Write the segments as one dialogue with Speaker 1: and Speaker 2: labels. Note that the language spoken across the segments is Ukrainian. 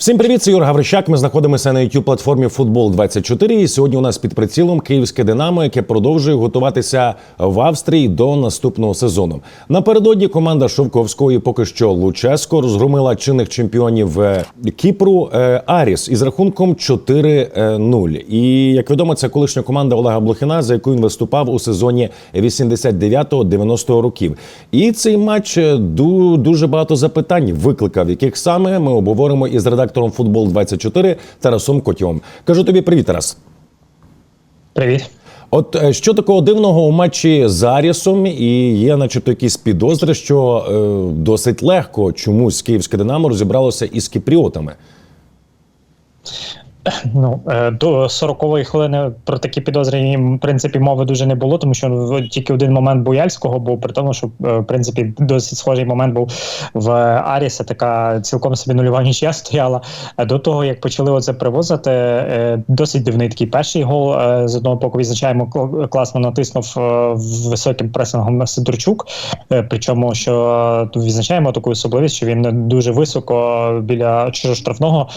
Speaker 1: Всім привіт, це Юр Гаврищак. Ми знаходимося на youtube платформі Футбол 24 І сьогодні у нас під прицілом київське Динамо, яке продовжує готуватися в Австрії до наступного сезону. Напередодні команда Шовковської поки що Луческо розгромила чинних чемпіонів е, Кіпру е, Аріс із рахунком 4-0. І як відомо, це колишня команда Олега Блохіна, за яку він виступав у сезоні 89-90 років. І цей матч е, ду- дуже багато запитань викликав, яких саме ми обговоримо із редактором Футбол 24 Тарасом Котьом. Кажу тобі привіт, Тарас.
Speaker 2: Привіт.
Speaker 1: От е, що такого дивного у матчі з Арісом, і є, начебто, якісь підозри, що е, досить легко чомусь київське Динамо розібралося із кіпріотами.
Speaker 2: Ну е, до 40-ї хвилини про такі підозри в принципі мови дуже не було, тому що тільки один момент Буяльського був при тому, що е, в принципі досить схожий момент був в Аріса. Така цілком собі нульова нічия стояла. Е, До того як почали оце привозити, досить дивний такий перший гол. З одного боку відзначаємо класно натиснув високим пресингом Сидорчук. Причому що відзначаємо таку особливість, що він дуже високо біля штрафного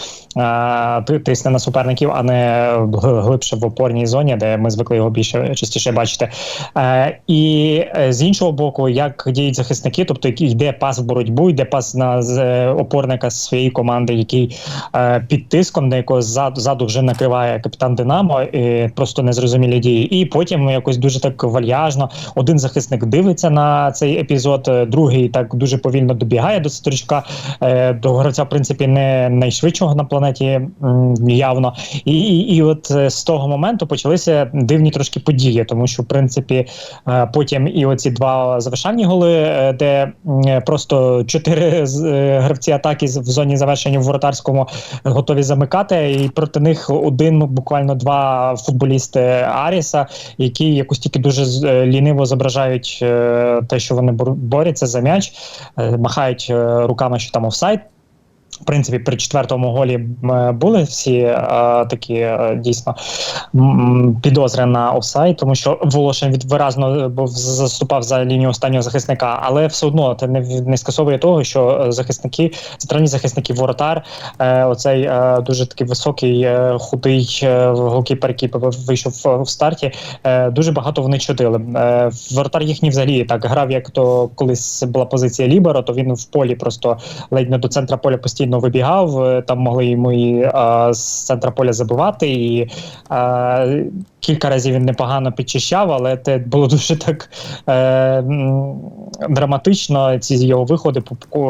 Speaker 2: тисне на суперників, а не глибше в опорній зоні, де ми звикли його більше частіше бачити. Е, і е, з іншого боку, як діють захисники, тобто йде пас в боротьбу, йде пас на е, опорника своєї команди, який е, під тиском, на якого ззаду, вже накриває капітан Динамо, і просто незрозумілі дії. І потім якось дуже так вальяжно один захисник дивиться на цей епізод, е, другий так дуже повільно добігає до сторічка. Е, до гравця, в принципі, не найшвидшого на планеті явно. І, і, і от е, з того моменту почалися дивні трошки події, тому що в принципі е, потім і оці два завершальні голи, е, де просто чотири гравці атаки в зоні завершення в воротарському готові замикати, і проти них один, ну, буквально два футболісти Аріса, які якось тільки дуже ліниво зображають те, що вони бор- борються за м'яч, махають руками, що там офсайд. Принципі, при четвертому голі м, були всі е, такі е, дійсно підозри на офсайд, тому що Волошин від виразно е, був заступав за лінію останнього захисника, але все одно це не, не скасовує того, що е, захисники, центральні захисники, воротар, е, оцей е, дуже такий високий, е, худий е, голкіпер, який вийшов в- старті. Е, дуже багато вони чудили. Е, воротар їхній взагалі так грав, як то колись була позиція Ліберо, то він в полі просто ледь не до центра поля постійно вибігав. е, Там могли йому і е, з центра поля забивати. І е, кілька разів він непогано підчищав, але це було дуже так е, драматично. Ці його виходи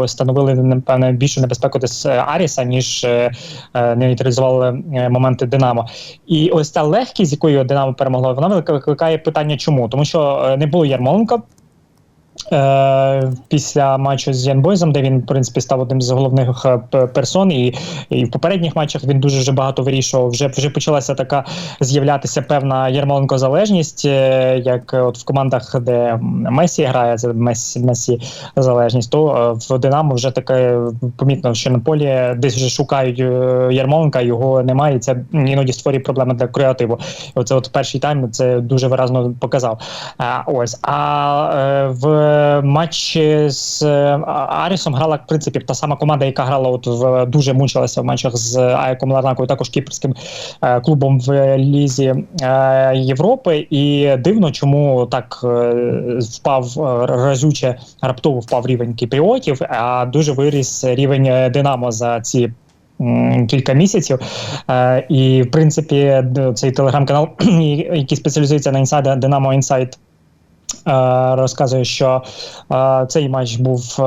Speaker 2: становили напевне більшу небезпеку десь е, Аріса, ніж е, е, нейтралізували моменти Динамо. І ось ця легкість, з якою Динамо перемогло, вона викликає питання, чому? Тому що не було Ярмоленка. Е, після матчу з Янбойзом, де він в принципі став одним з головних е, персон, і, і в попередніх матчах він дуже вже багато вирішував. Вже вже почалася така з'являтися певна Ярмоленко залежність, е, як от в командах, де Месі грає, це Месі, Месі залежність, то в Динамо вже таке помітно, що на полі десь вже шукають Ярмоленка, його немає. І це іноді створює проблеми для креативу. Оце от перший тайм це дуже виразно показав. А, ось а в матчі з е, Арісом грала в принципі та сама команда, яка грала от в дуже мучилася в матчах з Аяком Ларнакою, також кіпрським е, клубом в лізі е, Європи. І дивно, чому так е, впав е, разюче раптово впав рівень кіпріотів, а дуже виріс рівень е, Динамо за ці. Кілька місяців, е, і в принципі, цей телеграм-канал, який спеціалізується на інсайдах Динамо Інсайд, Е, розказує, що е, цей матч був е,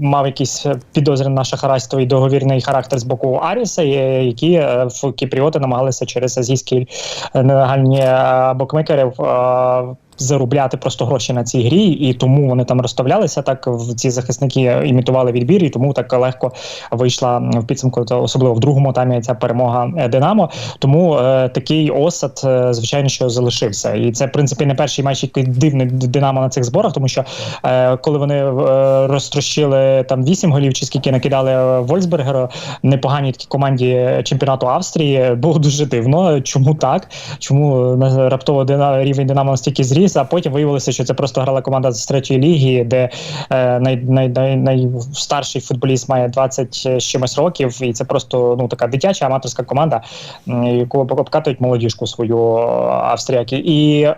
Speaker 2: мав якісь підозри на шахарайство і договірний характер з боку Аріса, е, які е, в Кіпріоти намагалися через азійські е, нелегальні е, букмекерів е, заробляти просто гроші на цій грі, і тому вони там розставлялися. Так в ці захисники імітували відбір, і тому так легко вийшла в підсумку, особливо в другому таймі ця перемога е, Динамо. Тому е, такий осад, е, звичайно, що залишився. І це в принципі не перший матч, який дивний Динамо на цих зборах, тому що е, коли вони е, розтрощили там вісім голів, чи скільки накидали е, Вольсбергеру, непоганій такій команді чемпіонату Австрії, було дуже дивно. Чому так? Чому е, раптово рівень Динамо настільки зріс? Футболіст, а потім виявилося, що це просто грала команда з третьої ліги, де е, най, най, най, найстарший футболіст має 20 з чимось років, і це просто ну така дитяча аматорська команда, яку обкатують молодіжку свою е, австріяки. І е,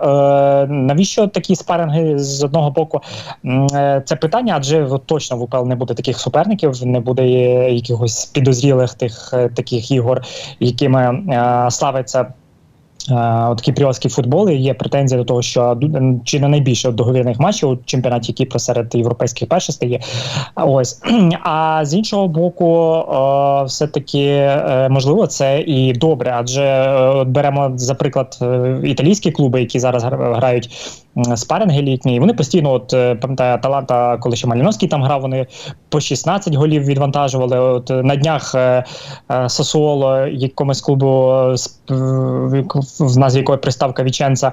Speaker 2: навіщо такі спаринги з одного боку? Е, Це питання, адже точно в УПЛ не буде таких суперників, не буде е, якихось підозрілих тих е, таких ігор, якими е, славиться. Е, От кіпріотський футбол є претензія до того, що чи не найбільше договірних матчів у чемпіонаті Кіпра серед європейських першостей є. Ось а з іншого боку, е, все таки е, можливо це і добре, адже беремо за приклад італійські клуби, які зараз гра- грають спаринги літні. і Вони постійно, от е, пам'ятаю, Аталанта, коли ще Маліновський там грав, вони по 16 голів відвантажували. От е, на днях е, Сосуоло, якомусь клубу, в назві якої приставка Віченца,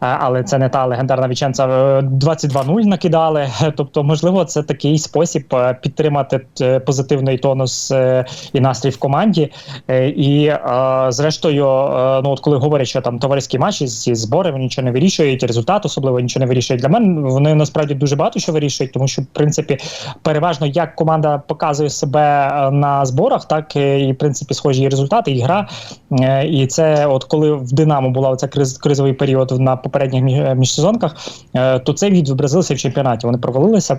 Speaker 2: але це не та легендарна Віченца. е, 22-0 накидали. Тобто, можливо, це такий спосіб підтримати позитивний тонус і настрій в команді. І зрештою, ну от коли говорять, що там товариські матчі, ці збори вони нічого не вирішують, результат особливо нічого не вирішує. Для мене вони насправді дуже багато що вирішують, тому що в принципі переважно як команда показує себе е, на зборах, так е, і в принципі схожі і результати, і гра. Е, І це, от коли в Динамо була оця криз, кризовий період на попередніх між- міжсезонках, е, то цей відбразився в чемпіонаті. Вони провалилися.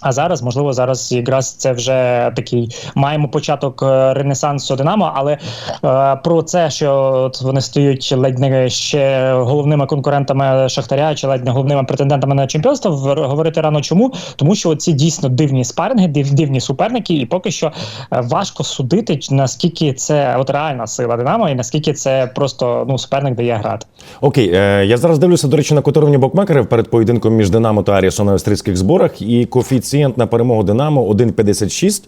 Speaker 2: А зараз, можливо, зараз якраз це вже такий маємо початок е, ренесансу Динамо, але е, про це, що от вони стають ледь не ще головними конкурентами Шахтаря, чи ледь не головними претендентами на чемпіонство, говорити рано чому, тому що ці дійсно дивні спаринги, див, дивні суперники, і поки що е, важко судити, наскільки це от реальна сила Динамо, і наскільки це просто ну суперник дає грати.
Speaker 1: Окей, е, я зараз дивлюся, до речі, на котировані букмекерів перед поєдинком між Динамо та Арісом на австрійських зборах. І коефіцієнт на перемогу Динамо 1,56,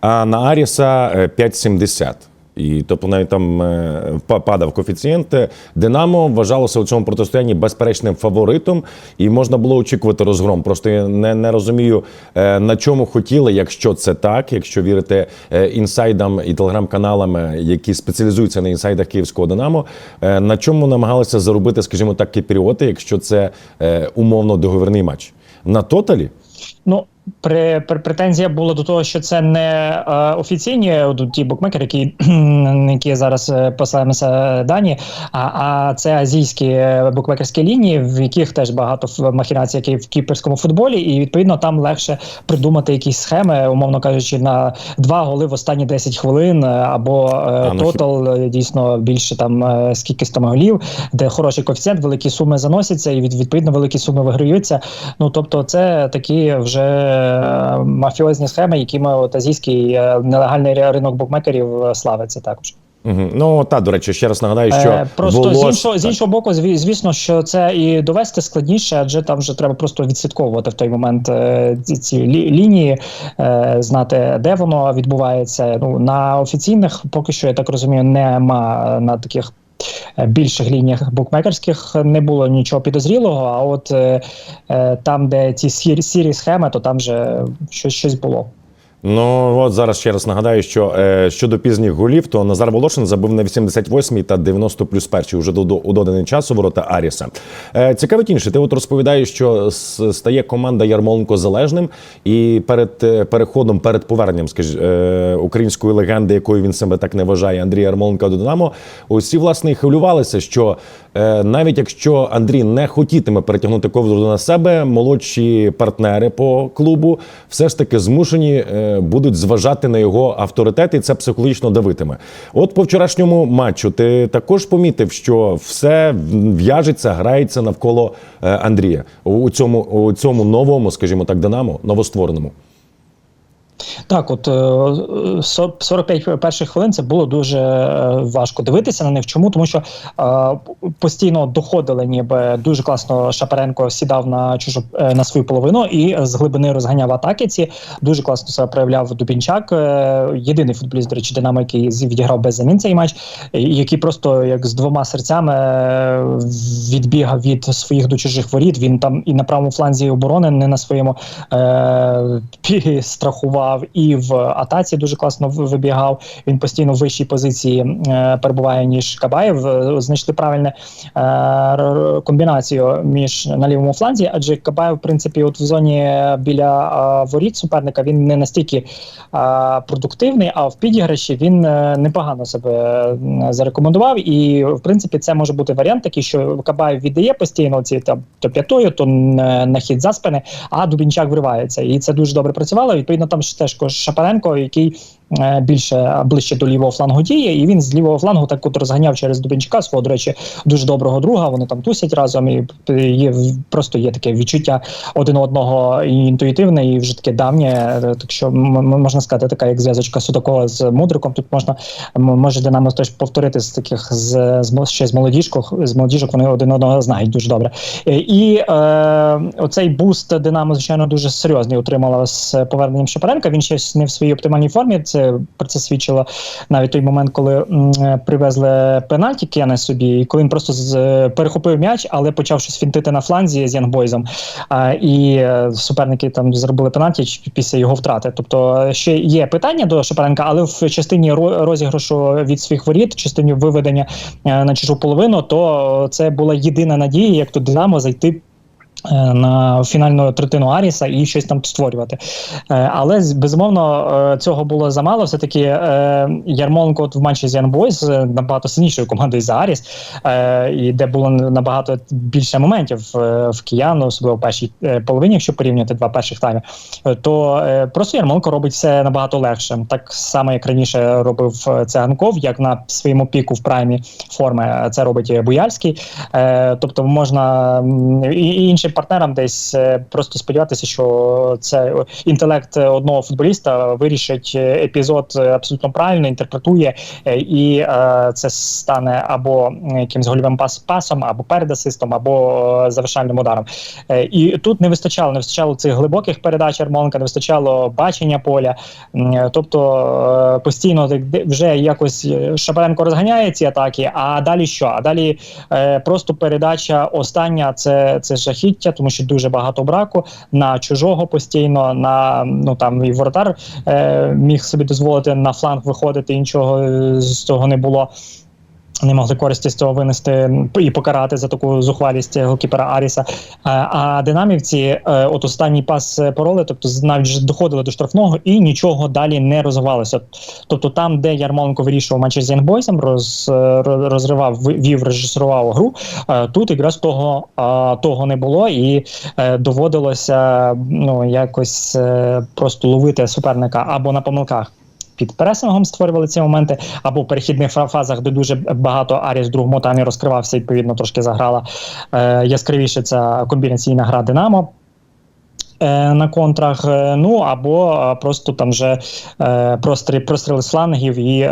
Speaker 1: а на Аріса е, 5,70. І тобто навіть там е, падав коефіцієнт. Динамо вважалося у цьому протистоянні безперечним фаворитом, і можна було очікувати розгром. Просто я не, не розумію, е, на чому хотіли, якщо це так, якщо вірити е, інсайдам і телеграм-каналам, е, які спеціалізуються на інсайдах київського Динамо, е, на чому намагалися заробити, скажімо так, кіпріоти, якщо це е, умовно договірний матч. На тоталі?
Speaker 2: Ну, претензія була до того, що це не е, офіційні ті букмекери, які, які зараз е, посилаємося дані, а, а це азійські е, букмекерські лінії, в яких теж багато махінацій, як і в кіперському футболі, і відповідно там легше придумати якісь схеми, умовно кажучи, на два голи в останні 10 хвилин, е, або е,
Speaker 1: ну,
Speaker 2: тотал е, дійсно більше там е, скільки там голів, де хороший коефіцієнт, великі суми заносяться, і від, відповідно великі суми виграються. Ну тобто, це такі вже е, мафіозні схеми, якими от азійський е, нелегальний ринок букмекерів е, славиться також.
Speaker 1: Угу. Ну та до речі, ще раз нагадаю, що
Speaker 2: Е, просто з іншого з іншого боку, зві- звісно, що це і довести складніше, адже там вже треба просто відслідковувати в той момент е, ці, ці лі- лінії, е, знати, де воно відбувається. Ну на офіційних поки що я так розумію, нема на таких. Е, Більших лініях букмекерських не було нічого підозрілого. А от е, е, там, де ці сірі, схеми, то там же щось щось було.
Speaker 1: Ну от зараз ще раз нагадаю, що е, щодо пізніх голів, то Назар Волошин забив на 88-й та 90 плюс перший уже до, до у доданий час у ворота Аріса. Е, цікавить інше. Ти от розповідаєш, що стає команда Ярмоленко залежним, і перед е, переходом, перед поверненням, скажі, е, української легенди, якою він себе так не вважає, Андрій Ярмоленко до Динамо, усі власне і хвилювалися, що е, навіть якщо Андрій не хотітиме перетягнути ковдру на себе, молодші партнери по клубу все ж таки змушені е, будуть зважати на його авторитет, і це психологічно давитиме. От по вчорашньому матчу ти також помітив, що все в'яжеться, грається навколо е, Андрія у цьому, у цьому новому, скажімо так, динамо, новоствореному.
Speaker 2: Так, от е, 45 перших хвилин це було дуже е, важко дивитися на них. Чому? Тому що е, постійно доходили, ніби дуже класно Шапаренко сідав на чужу е, на свою половину і з глибини розганяв атаки. Ці дуже класно себе проявляв Дубінчак. е, Єдиний футболіст, до речі, Динамо, який відіграв без замін цей матч, який просто як з двома серцями е, відбігав від своїх до чужих воріт. Він там і на правому фланзі оборони не на своєму е, страхував, допомагав, і в атаці дуже класно вибігав. Він постійно в вищій позиції е, перебуває ніж Кабаєв. Е, Знайшли правильне е, комбінацію між на лівому фланзі, адже Кабаєв, в принципі, от в зоні біля воріт суперника він не настільки продуктивний, а в підіграші він непогано себе зарекомендував. І в принципі, це може бути варіант такий, що Кабаєв віддає постійно ці там то п'ятою, то на хід за спини, а Дубінчак вривається. І це дуже добре працювало. Відповідно, там теж Шапаренко, який більше ближче до лівого флангу діє, і він з лівого флангу так от розганяв через Дубінчака свого, до речі, дуже доброго друга. Вони там тусять разом, і є просто є таке відчуття один одного і інтуїтивне, і вже таке давнє. Е, Так що можна сказати, така як зв'язочка Судакова з Мудриком. Тут можна може Динамо теж повторити з таких з, з ще з молодіжок. З молодіжок вони один одного знають дуже добре. Е, І е, оцей буст Динамо, звичайно, дуже серйозний отримала з поверненням Шапаренка. Він ще не в своїй оптимальній формі. Це про це свідчило навіть той момент, коли е, привезли пенальті Кене собі, і коли він просто з, е, перехопив м'яч, але почав щось фінтити на фланзі з Янгбойзом. А, і е, суперники там зробили пенальті після його втрати. Тобто ще є питання до Шапаренка, але в частині ро- розіграшу від своїх воріт, частині виведення на чужу половину, то це була єдина надія, як то Динамо зайти. Е, На фінальну третину Аріса і щось там створювати. Е, Але безумовно е, цього було замало. Все таки Ярмоленко в матчі з е, набагато сильнішою командою за Аріс, і де було набагато більше моментів в киян, особливо в першій половині, якщо порівняти два перших тайми, е, то просто Ярмоленко робить все набагато легше. Так само, як раніше робив Циганков, як на своєму піку в праймі форми це робить Буяльський. Тобто можна і і іншим партнерам десь е, просто сподіватися, що це інтелект одного футболіста вирішить е, епізод е, абсолютно правильно, інтерпретує, е, і е, це стане або якимсь гольовим пас пасом, або передасистом, або е, завершальним ударом. Е, І тут не вистачало, не вистачало цих глибоких передач Ярмоленка, не вистачало бачення поля. Е, Тобто е, постійно вже якось е, Шапаренко розганяє ці атаки. А далі що? А далі е, просто передача остання це, це жахіття, тому що дуже багато браку на чужого постійно. На ну там і воротар е, міг собі дозволити на фланг виходити. Іншого е, з цього не було. Не могли користі з цього винести і покарати за таку зухвалість голкіпера Аріса. Е, А динамівці, е, от останній пас е, пороли, тобто навіть доходили до штрафного і нічого далі не розвивалося. Тобто, там, де Ярмоленко вирішував матч з Янгбойсом, роз, е, розривав, вів, режисував гру. е, Тут якраз того, того не було, і е, доводилося ну якось е, просто ловити суперника або на помилках. Під пресингом створювали ці моменти, або в перехідних фазах, де дуже багато Аріс другому таймі розкривався, відповідно, трошки заграла е, яскравіше ця комбінаційна гра Динамо. Е, На контрах, е, ну або е, просто там вже е, простріли, з і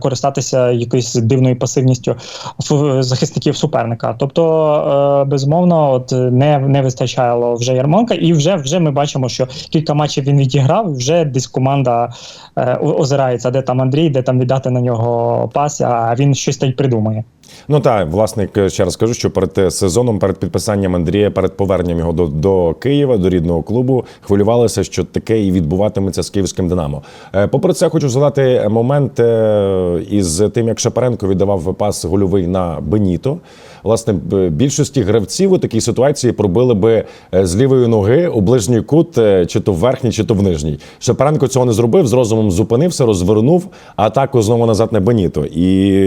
Speaker 2: користатися якоюсь дивною пасивністю захисників суперника. Тобто, безумовно, от не, не вистачало вже Ярмонка, і вже вже ми бачимо, що кілька матчів він відіграв. Вже десь команда озирається, де там Андрій, де там віддати на нього пас, а він щось та й придумає.
Speaker 1: Ну так, власне, ще раз кажу, що перед е, сезоном, перед підписанням Андрія, перед поверненням його до, до Києва, до рідного клубу, хвилювалися, що таке і відбуватиметься з київським Динамо. Е, Попри це, хочу згадати момент е, із тим, як Шапаренко віддавав пас гольовий на Беніто. Власне, більшості гравців у такій ситуації пробили би е, з лівої ноги у ближній кут, е, чи то в верхній, чи то в нижній. Шапаренко цього не зробив, з розумом зупинився, розвернув атаку знову назад на Беніто. І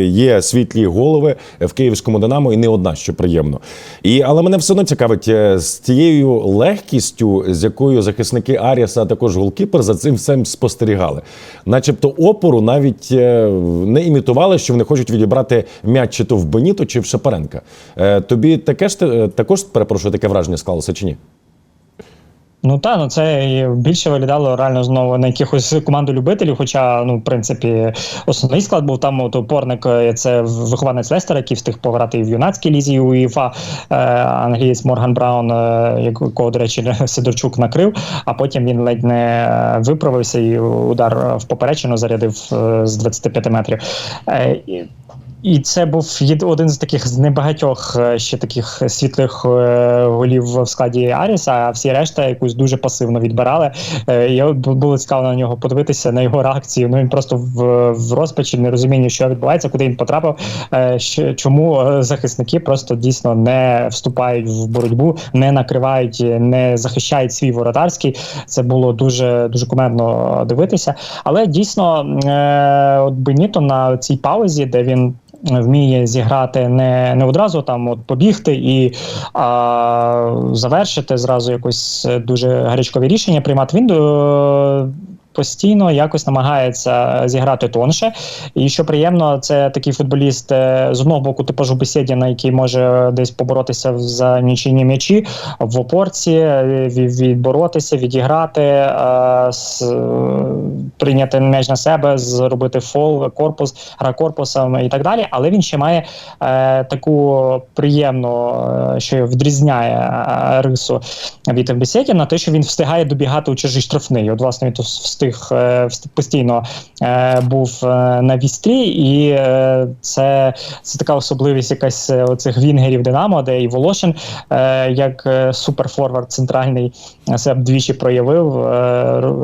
Speaker 1: є світлі голови в київському Динамо, і не одна, що приємно. І але мене все одно цікавить е, з тією легкістю, з якою захисники Аріаса, а також голкіпер за цим всім спостерігали. Начебто опору навіть не імітували, що вони хочуть відібрати м'яч чи то в Беніто, чи в Шапаренка. Е, Тобі таке ж е, також перепрошую, таке враження склалося чи ні?
Speaker 2: Ну та ну це більше виглядало реально знову на якихось команду любителів. Хоча, ну, в принципі, основний склад був там от опорник, е, це вихованець Лестера, який встиг пограти і в юнацькій лізі і УЄФА, е, англієць Морган Браун, е, якого, до речі, Сидорчук накрив, а потім він ледь не виправився і удар в поперечину зарядив з 25 метрів. Е, і це був один з таких з небагатьох е, ще таких світлих е, голів в складі Аріса, а всі решта якусь дуже пасивно відбирали. Е, Я було цікаво на нього подивитися на його реакцію. Ну він просто в, в розпачі, не розумінні, що відбувається, куди він потрапив. Чому захисники просто дійсно не вступають в боротьбу, не накривають, не захищають свій воротарський. Це було дуже дуже кумедно дивитися. Але дійсно, от Беніто на цій паузі, де він вміє зіграти не, не одразу там от побігти і а, завершити зразу якось дуже гарячкові рішення приймати. Він е, постійно якось намагається зіграти тонше. І що приємно, це такий футболіст е, з одного боку типажу Бесєдіна, який може десь поборотися за нічийні м'ячі в опорці, е, відборотися, відіграти, е, е, прийняти м'яч на себе, зробити фол, корпус, гра корпусом і так далі. Але він ще має е, таку приємну, е, що відрізняє е, рису від Бесєдіна, те, що він встигає добігати у чужий штрафний. От, власне, він встиг е, постійно е, був е, на вістрі, і це, це така особливість якась оцих вінгерів Динамо, де і Волошин, як суперфорвард центральний, себе двічі проявив.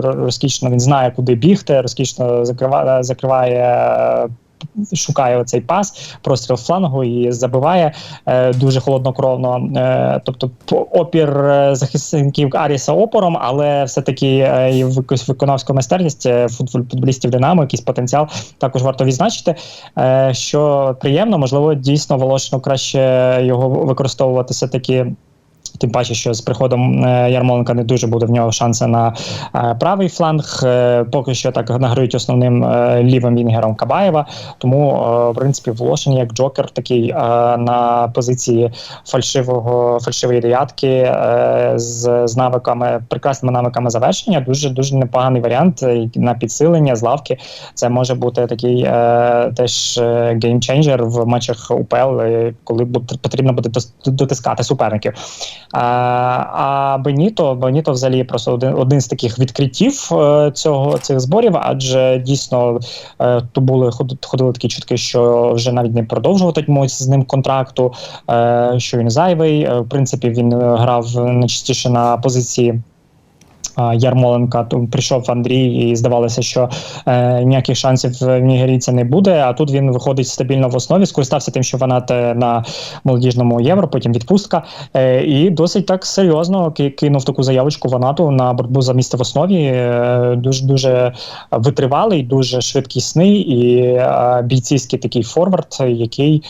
Speaker 2: Розкішно він знає, куди бігти, розкішно закриває, закриває. Шукає оцей пас, простріл флангу і забиває е, дуже холоднокровно. Е, тобто опір е, захисників Аріса опором, але все-таки е, і виконавську майстерність е, футболістів Динамо, якийсь потенціал також варто відзначити. Е, що приємно, можливо, дійсно Волошину краще його використовувати все-таки. Тим паче, що з приходом е, Ярмоленка не дуже буде в нього шанси на е, правий фланг. Е, поки що так награють основним лівим вінгером Кабаєва. Тому, в принципі, Волошин як Джокер такий на позиції фальшивого фальшивої дев'ятки з, з навиками, прекрасними навиками завершення. Дуже дуже непоганий варіант на підсилення з лавки. Це може бути такий теж геймченджер в матчах УПЛ, коли потрібно буде дотискати суперників. А, Беніто, Беніто взагалі просто один, один з таких відкриттів е, цього цих зборів, адже дійсно е, то були ходили такі чутки, що вже навіть не продовжуватимуть з ним контракту, е, що він зайвий. В принципі, він грав найчастіше на позиції. Ярмоленка прийшов Андрій, і здавалося, що е, ніяких шансів в нігерійця не буде. А тут він виходить стабільно в основі, скористався тим, що вона на молодіжному євро, потім відпустка. Е, і досить так серйозно кинув таку заявочку Ванату на боротьбу за місце в основі. Е, дуже дуже витривалий, дуже швидкісний і бійцівський такий форвард, який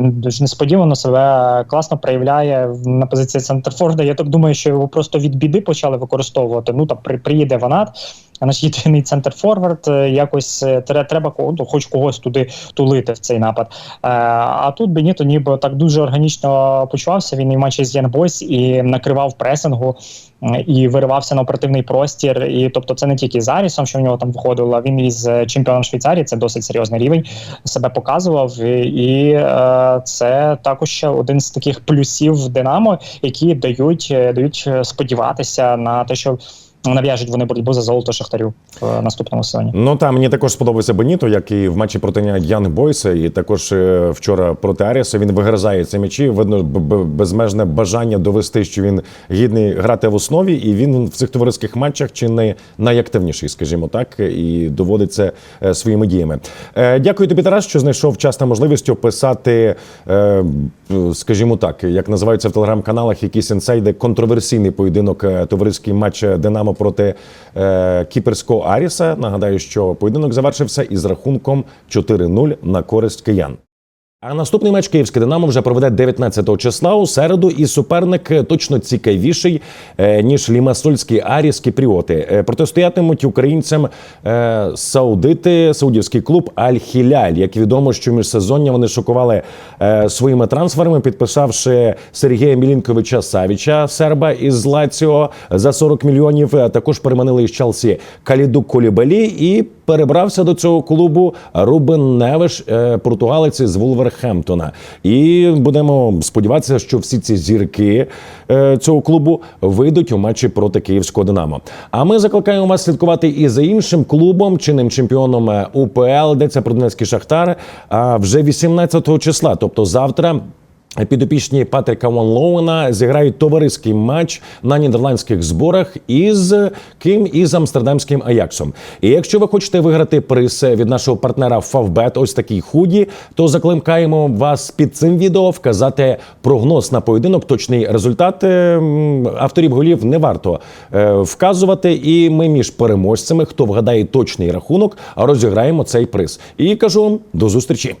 Speaker 2: дуже несподівано себе класно проявляє на позиції центрфорда. Я так думаю, що його просто від біди почали використовувати. Ну там при, приїде Ванат. Наш єдиний центр форвард е, якось е, тре- треба кого- ну, хоч когось туди тулити в цей напад. Е, а тут Беніто ніби так дуже органічно почувався. Він і в матчі з Янбойс і накривав пресингу і виривався на оперативний простір. І тобто, це не тільки з Арісом, що в нього там виходило. Він із чемпіоном Швейцарії. Це досить серйозний рівень. Себе показував, і, е, це також ще один з таких плюсів Динамо, які дають, дають сподіватися на те, що нав'яжуть вони боротьбу за золото шахтарю в е, наступному сезоні.
Speaker 1: Ну там мені також сподобався Беніто, як і в матчі проти Янг Бойса, і також е, вчора проти Аріса. Він вигризає ці м'ячі. Видно безмежне бажання довести, що він гідний грати в основі, і він в цих товариських матчах чи не найактивніший, скажімо так, і доводить це е, своїми діями. Дякую тобі, Тарас, що знайшов час та можливість описати, скажімо так, як називаються в телеграм-каналах, якісь інсайди, контроверсійний поєдинок, товариський матч Динамо проти е, кіперського Аріса. Нагадаю, що поєдинок завершився із рахунком 4-0 на користь киян. А наступний матч Київське Динамо вже проведе 19 числа у середу, і суперник е, точно цікавіший е, ніж лімасольський Аріс Кіпріоти. Е, Протистоятимуть українцям саудити, саудівський клуб Аль-Хіляль. Як відомо, що міжсезоння вони шокували своїми трансферами, підписавши Сергія Мілінковича Савіча, серба із Лаціо за 40 мільйонів. Також переманили із Челсі Каліду Колібалі і перебрався до цього клубу Рубен Невиш, е, португалець з Вулверхемптона. І будемо сподіватися, що всі ці зірки е, цього клубу вийдуть у матчі проти київського Динамо. А ми закликаємо вас слідкувати і за іншим клубом, чинним чемпіоном е, УПЛ, йдеться про Донецький Шахтар. А вже 18 числа, тобто завтра. Підопічні Патріка Ван Лоуена зіграють товариський матч на нідерландських зборах із ким із амстердамським Аяксом. І якщо ви хочете виграти приз від нашого партнера Favbet, ось такий худі, то закликаємо вас під цим відео вказати прогноз на поєдинок. Точний результат Е, авторів голів не варто е, вказувати. І ми між переможцями, хто вгадає точний рахунок, розіграємо цей приз. І кажу вам до зустрічі.